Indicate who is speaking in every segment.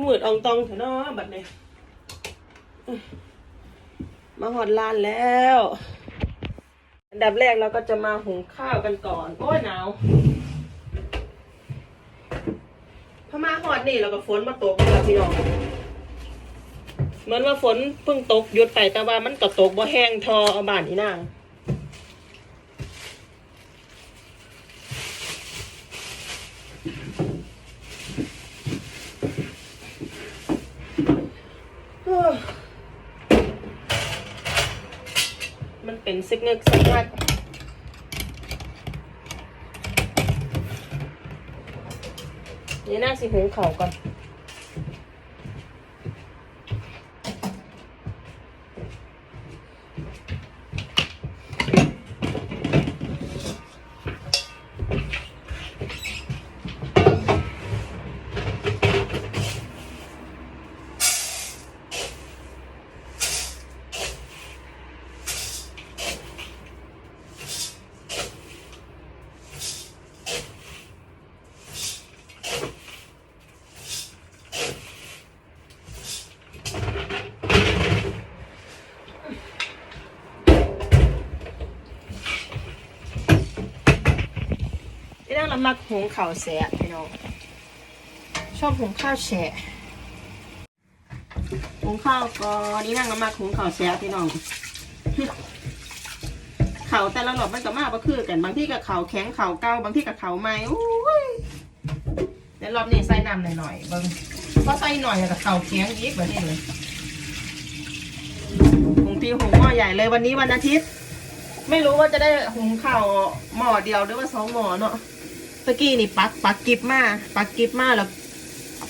Speaker 1: คือมืดอองตองเถอะเนาะบัดเนี้อื้อมาหอดลานแล้ว อันดับแรกเราก็จะมาหุงข้าวกันก่อน โอ้ยหนาวพอมาหอดนี่เราก็ฝนมาตกแล้วพี่น้องเหมือนว่าฝนเพิ่งตกหยุดไปแต่ว่ามันก็ตกบ่แห้งทอเอาบานอีนาง มันเป็นซิกเนอร์สักนัดนี่น่าสิหุงเข่าก่อน มักหุงข้าวแสะพี่น้องชอบหุงข้าวแฉะหุงข้าวก่อนนี่นั่งมักหุงข้าวแฉะพี่น้องเขาแต่ละหลอดมันก็มากก็คือกันบางที่กับเขาแข็งเขาเก้าบางที่กับเขาไม่อุ้ยเดี๋ยวรอบนี้ใส่น้ำหน่อยๆบางพอใส่หน่อยกับเขาแข็งอีกแบบนี้เลยหุงตีหุงหม้อใหญ่เลยวันนี้วันอาทิตย์ ไม่รู้ว่าจะได้หุงข้าวหม้อเดียวหรือว่าสองหม้อเนาะ ตะกี้นี่ปักปักกิบมาปักกิบมาแล้ว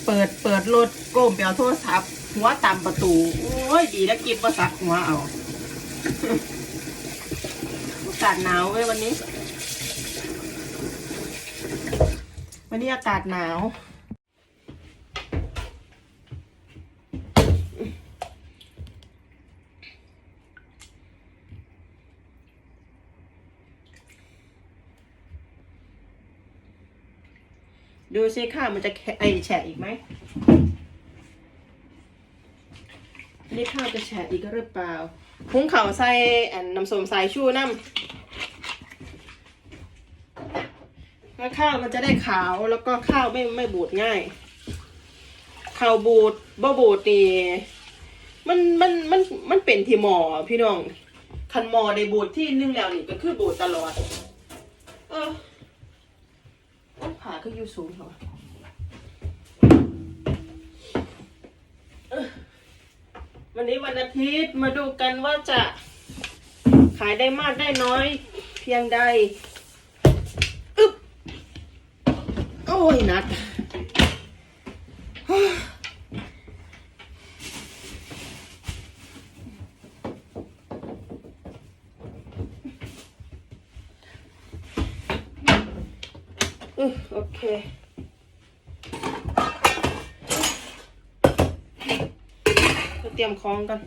Speaker 1: เปิดเปิดรถก้มไปเอาโทรศัพท์หัวตามประตู โอ้ยดีแล้วกิบมาสักหัวเอาอากาศหนาวเว้ยวันนี้ วันนี้อากาศหนาว ดูสิค่ะมันจะแไอแฉะอีกไหมนี่ข้าวจะแฉะอีกหรือเปล่าพุ้งเขาวใส่อันน้ำส้มสายชูน้ำแล้วข้าวมันจะได้ขาวแล้วก็ข้าวไม่ไม่บูดง่ายข้าวบูดบ่บูดนี่มันมันมันมันเป็นที่หมอพี่น้องคันหมอได้บูดที่นึ่งแล้วนี่ก็คือบูดตลอด เออ ขาก็อยู่สูงเหรอเอ้อวันนี้วันอาทิตย์มาดูกันว่าจะขายได้มากได้น้อย เพียงใดอึ๊บโอ้ยนัดอือโอเค ก็เตรียมของกัน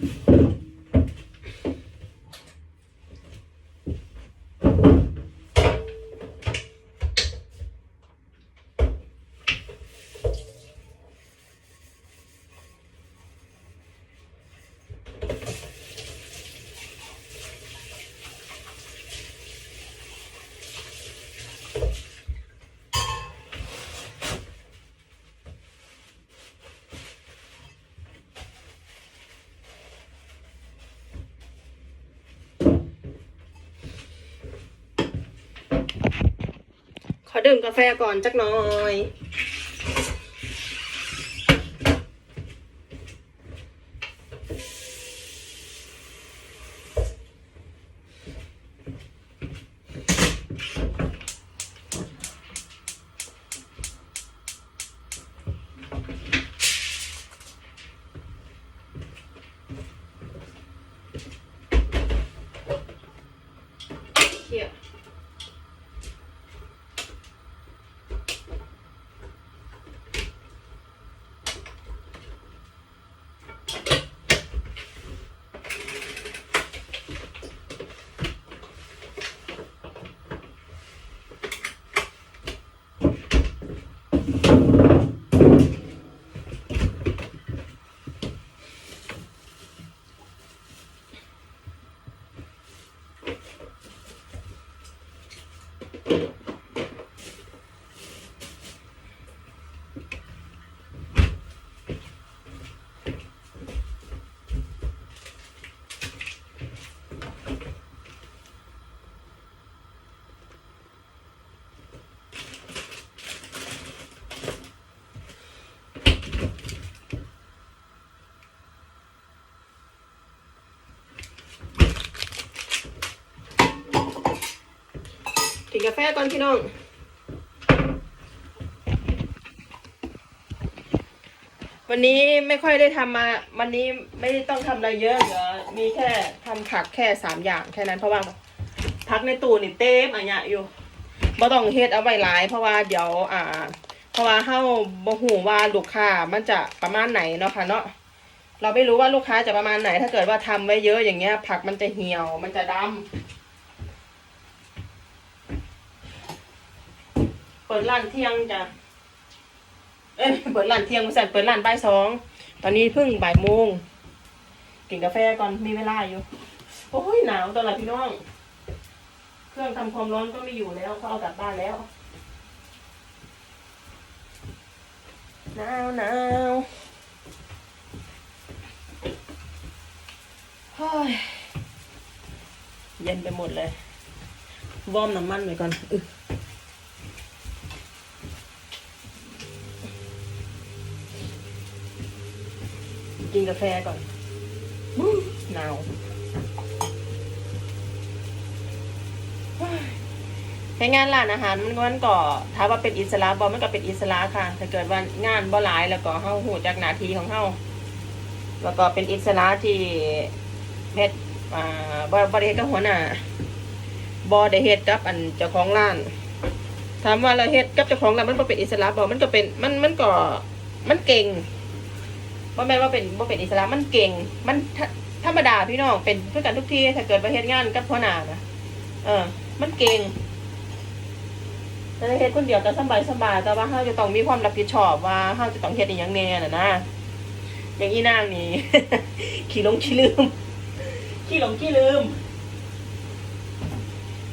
Speaker 1: Thank you. ดื่มกาแฟก่อนจักหน่อย เขี่ย กาแฟก่อนพี่น้องวันนี้ไม่ค่อยได้ทำมา วันนี้ไม่ได้ต้องทำอะไรเยอะเหลือมีแค่ทำผักแค่สามอย่างแค่นั้นเพราะว่าผักในตู้นี่เต็มอะเนี่ยอยู่บ่ต้องเฮ็ดเอาไว้หลาย เพราะว่าเดี๋ยวอ่า เพราะว่าเฮาบ่ฮู้ว่าลูกค้ามันจะประมาณไหนเนาะค่ะเนาะเราไม่รู้ว่าลูกค้าจะประมาณไหน ถ้าเกิดว่าทำไว้เยอะอย่างเงี้ย ผักมันจะเหี่ยวมันจะดำ เปิดร้านเที่ยงจ้ะเอ้ยเปิดร้านเที่ยงมาสั่เปิดร้านบ่ายสองตอนนี้เพิ่งบ่ายโมงกินกาแฟก่อนมีเวลาอยู่โอ้ยหนาวตอนละพี่น้อง เครื่องทำความร้อนก็ไม่อยู่แล้วเขาเอากลับบ้านแล้วหนาวหนาวเฮ้ยเย็นไปหมดเลยวอร์มน้ำมันไว้ก่อนอึ กินกาแฟก่อนหนาวแค่งานร้านอาหารมันก็มันก็ถ้าว่าเป็นอิสระบอมันก็เป็นอิสระค่ะ ถ้าเกิดว่างานบ่หลายแล้วก็เฮาหูจากหนาทีของเฮาแล้วก็เป็นอิสระที่เฮ็ดอ่าบ่บ่ได้เฮ็ดกับหัวหน้าบ่ได้เฮ็ดกับอันเจ้าของร้านถามว่าเราเฮ็ดกับเจ้าของร้านมันบ่เป็นอิสระบ่มันก็เป็นมันมันก็มันเก่ง ว่าแม่ว่าเป็นว่าเป็นอิสระมันเก่ง มันธรรมดาพี่น้องเป็นเพื่อกันทุกที่ถ้าเกิดไปเฮ็ดงานกับพ่อหนานะเออ มันเก่งแต่เฮ็ดคนเดียวก็สบายสบายแต่ว่าเฮาจะต้องมีความรับผิดชอบว่าเฮาจะต้องเฮ็ดอหย่างแน่น่ะนะอย่างอีนางนี่ขี้หลงขี้ลืมขี้หลงขี้ลืม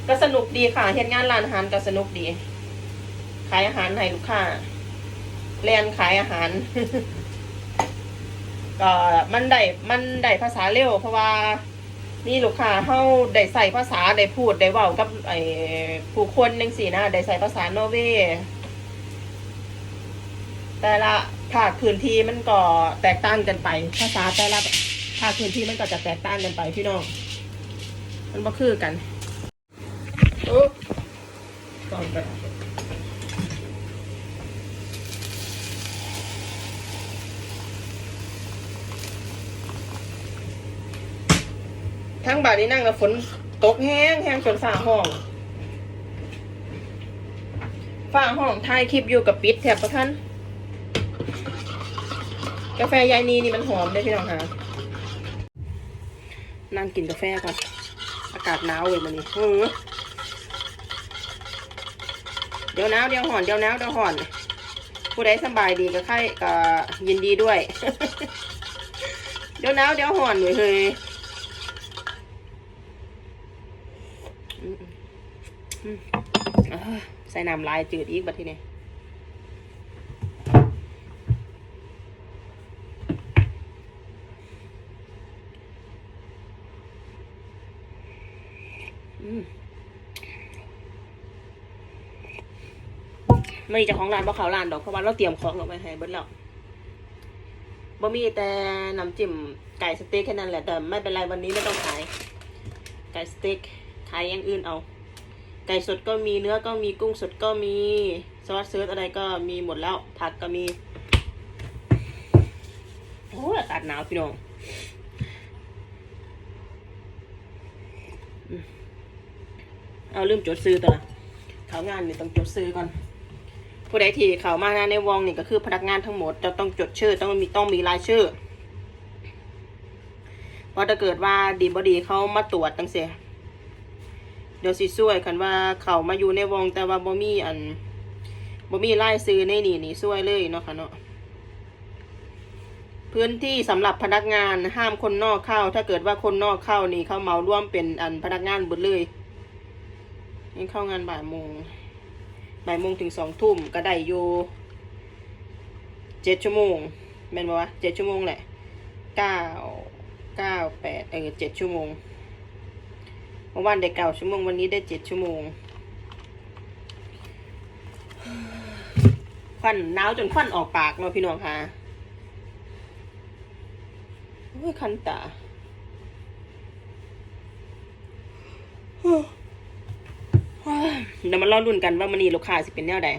Speaker 1: ก็สนุกดีค่ะเฮ็ดงานร้านอาหารก็สนุกดี ขายอาหารให้ลูกค้าเรียนขายอาหาร ก็มันได้มันได้ภาษาเร็ว เพราะว่านี่ลูกค้าเฮาได้ใส่ภาษาได้พูดได้เว้ากับไอ้ผู้คนจังซี่นะได้ใส่ภาษาโนเวแต่ละภาคพื้นที่มันก็แตกต่างกันไป ภาษาแต่ละภาคพื้นที่มันก็จะแตกต่างกันไปพี่น้องมันบ่คือกันโอ้ก่อนกัน ทั้งบ่ายนี้นั่งแล้วฝนตกแห้งแห้งจนฝ่าห้องฝ่าห้องถ่ายคลิปอยู่กับปิดแถบประทันกาแฟยายนีนี่มันหอมได้พี่น้องค่ะนั่งกินกาแฟก่อนอากาศหนาวเว้ยมันนี่เดี๋ยวหนาวเดี๋ยวห่อนเดี๋ยวหนาวเดี๋ยวห่อน ผู้ใดสบายดีก็ใครก็ยินดีด้วย เดี๋ยวหนาวเดี๋ยวห่อนหน่อยเฮ้ย อืมอืมเอ้อ ใส่น้ำลายจืดอีกบัดทีนี้ไม่จะของร้านบ่เขาร้านดอกเพราะว่าเราเตรียมของออกไปให้เบิดแล้วบ่มีแต่น้ำจิ้มไก่สเต็กแค่นั้นแหละแต่ไม่เป็นไรวันนี้ไม่ต้องขาย ไก่สเต็กขายอย่างอื่นเอา ไก่สดก็มีเนื้อก็มีกุ้งสดก็มีซอสเซิร์ชอะไรก็มีหมดแล้ว ผักก็มี โอ้อากาศหนาวพี่น้องอืมเอาลืมจดซื้อตัวละเขางานนี่ต้องจดซื้อก่อน ผู้ใดที่เขามาในวงนี่ก็คือพนักงานทั้งหมดจะต้องจดชื่อ ต้องมีต้องมีรายชื่อเพราะถ้าเกิดว่าดีบดีเขามาตรวจตั้งเสีย ดี๋ยวสิช่วยคันว่าเขามาอยู่ในวงแต่ว่าบ่มีอันบ่มีไล่ซื้อในนี่นี่ช่วยเลยเนาะค่ะเนาะพื้นที่สำหรับพนักงานห้ามคนนอกเข้า ถ้าเกิดว่าคนนอกเข้านี่เขาเมาร่วมเป็นอันพนักงานเบิดเลยนี่เข้างานบ่ายโมงบ่ายโมงถึงสองทุ่มก็ได้อยู่เจ็ดชั่วโมงแม่นบ่วะเจ็ดชั่วโมงแหละเก้าเก้าแปดเออเจ็ดชั่วโมง มื่อวานได้เก้าชั่วโมงวันนี้ได้เจ็ดชั่วโมงควันหนาวจนควันออกปากเนาะพี่น้องค่ะอุ้ยคันตาเดี๋ยวมาเล่ารุ่นกันว่ามันนี่ลูกค้าสิเป็นแนวใด